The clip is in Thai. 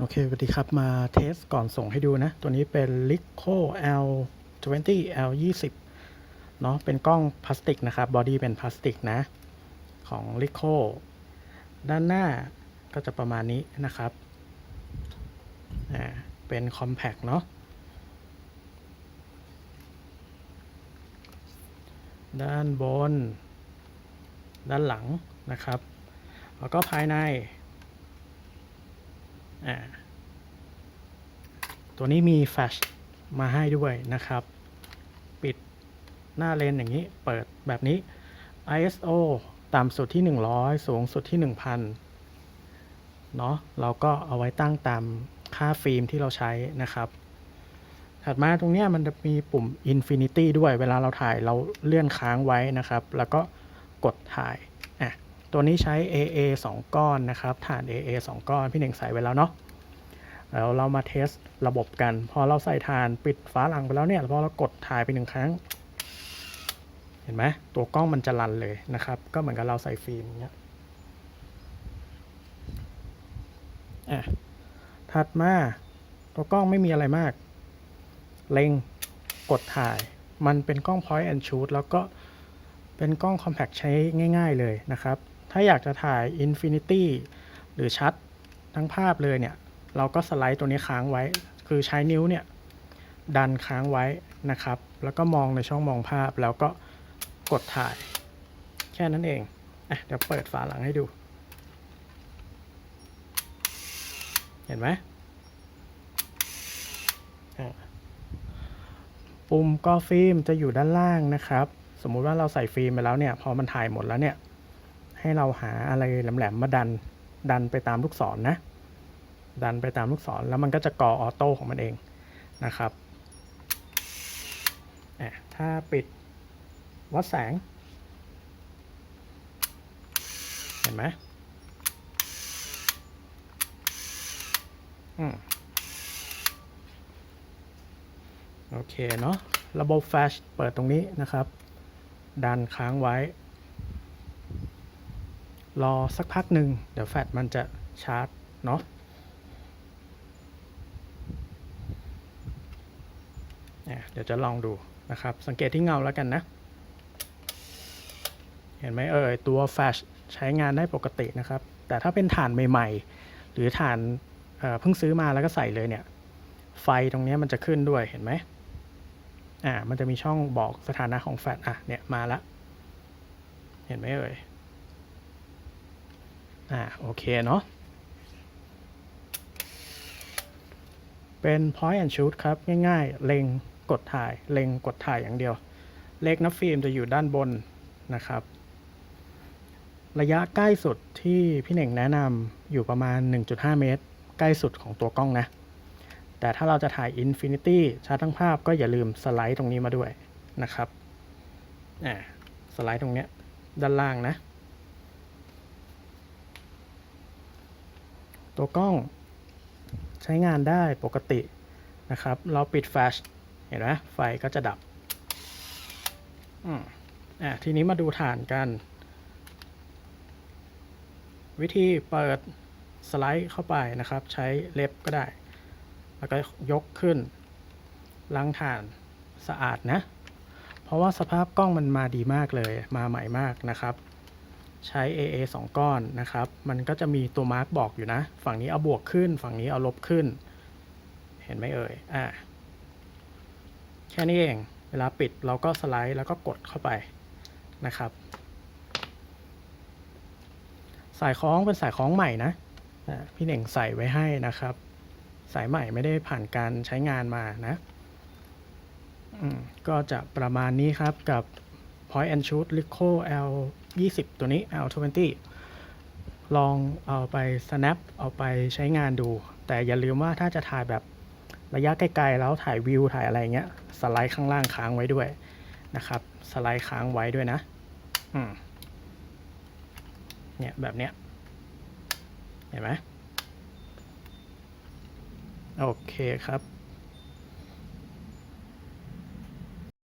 โอเคสวัสดีครับ มาเทสก่อนส่งให้ดูนะ ตัวนี้เป็น l i c o L 20 L 20เนาะเป็นกล้องพลาสติกนะครับบอดี้เป็นพลาสติกนะ ของ l i c o ด้านหน้าก็จะประมาณนี้นะครับ อ่า เป็น compact เนาะด้านบน ด้านหลังนะครับ แล้วก็ภายใน อ่าตัวนี้มีแฟลชมาให้ด้วยนะครับ ปิดหน้าเลนอย่างนี้ เปิดแบบนี้ ISO ต่ำสุดที่ 100 สูงสุดที่ 1000 เนาะเราก็เอาไว้ตั้งตามค่าฟิล์มที่เราใช้นะครับ ถัดมาตรงนี้มันจะมีปุ่ม Infinity ด้วย เวลาเราถ่ายเราเลื่อนค้างไว้นะครับ แล้วก็กดถ่าย ตัวนี้ใช้ AA 2 ก้อนนะครับฐาน AA 2 ก้อน พี่หนึ่งใส่ไว้แล้วเนาะแล้วเรามาเทสระบบกัน พอเราใส่ฐานปิดฝาหลังไปแล้วเนี่ยพอเรากดถ่ายไปหนึ่งครั้ง เห็นไหมตัวกล้องมันจะรันเลยนะครับ ก็เหมือนกับเราใส่ฟิล์มเงี้ยอะถัดมาตัวกล้องไม่มีอะไรมาก เล็งกดถ่าย มันเป็นกล้อง point and shoot แล้วก็เป็นกล้อง compact ใช้ง่าย ๆเลยนะครับ ถ้าอยากจะถ่าย infinity หรือชัดทั้งภาพเลยเนี่ย เราก็สไลด์ตัวนี้ค้างไว้ คือใช้นิ้วเนี่ย ดันค้างไว้นะครับ แล้วก็มองในช่องมองภาพแล้วก็กดถ่าย แค่นั้นเองอะเดี๋ยวเปิดฝาหลังให้ดู เห็นไหมปุ่มกอฟิล์มจะอยู่ด้านล่างนะครับ สมมุติว่าเราใส่ฟิล์มไปแล้วเนี่ย พอมันถ่ายหมดแล้วเนี่ย ให้เราหาอะไรแหลมๆมาดันดันไปตามลูกศรนนะ ดันไปตามลูกศรแล้วมันก็จะกอออโต้ของมันเองนะครับอะถ้าปิดวัดแสง เห็นไหมอืมโอเคเนาะระบบแฟลชเปิดตรงนี้นะครับ ดันค้างไว้ รอสักพักหนึ่งเดี๋ยวแฟลชมันจะชาร์จเนาะเดี๋ยวจะลองดูนะครับ สังเกตที่เงาแล้วกันนะ เห็นไหมเอ่ยตัวแฟลชใช้งานได้ปกตินะครับ แต่ถ้าเป็นฐานใหม่ ๆ หรือฐานเเพิ่งซื้อมาแล้วก็ใส่เลยเนี่ย ไฟตรงนี้มันจะขึ้นด้วยเห็นไหมอ่ามันจะมีช่องบอกสถานะของแฟลชอะเนี่ยมาละ เห็นไหมเอ่ย อ่าโอเคเนาะเป็น point and shoot ครับ ง่ายๆ เล็งกดถ่าย เล็งกดถ่ายอย่างเดียว เลขนับฟิล์มจะอยู่ด้านบนนะครับ ระยะใกล้สุดที่พี่เน่งแนะนำอยู่ประมาณ 1.5 เมตร ใกล้สุดของตัวกล้องนะ แต่ถ้าเราจะถ่าย Infinity ชาร์จทั้งภาพก็อย่าลืมสไลด์ตรงนี้มาด้วยนะครับอ่าสไลด์ตรงเนี้ยด้านล่างนะ ตัวกล้องใช้งานได้ปกตินะครับ เราปิดแฟลชเห็นไหมไฟก็จะดับอืมอะทีนี้มาดูฐานกัน วิธีเปิดสไลด์เข้าไปนะครับ ใช้เล็บก็ได้ แล้วก็ยกขึ้นล้างฐานสะอาดนะ เพราะว่าสภาพกล้องมันมาดีมากเลย มาใหม่มากนะครับ ใช้ AA 2 ก้อนนะครับ มันก็จะมีตัวมาร์กบอกอยู่นะ ฝั่งนี้เอาบวกขึ้น ฝั่งนี้เอาลบขึ้น เห็นไหมเอ่ย อ่า แค่นี้เอง เวลาปิดเราก็สไลด์แล้วก็กดเข้าไปนะครับ สายคล้องเป็นสายคล้องใหม่นะพี่เน่งใส่ไว้ให้นะครับ สายใหม่ไม่ได้ผ่านการใช้งานมานะอืมก็จะประมาณนี้ครับกับ Point and Shoot Lico L 20ตัวนี้ L 20ลองเอาไป snap เอาไปใช้งานดู แต่อย่าลืมว่าถ้าจะถ่ายแบบระยะไกลๆแล้วถ่ายวิวถ่ายอะไรเงี้ย สไลด์ข้างล่างค้างไว้ด้วยนะครับ สไลด์ค้างไว้ด้วยนะเนี่ยแบบเนี้ย เห็นไหมโอเคครับ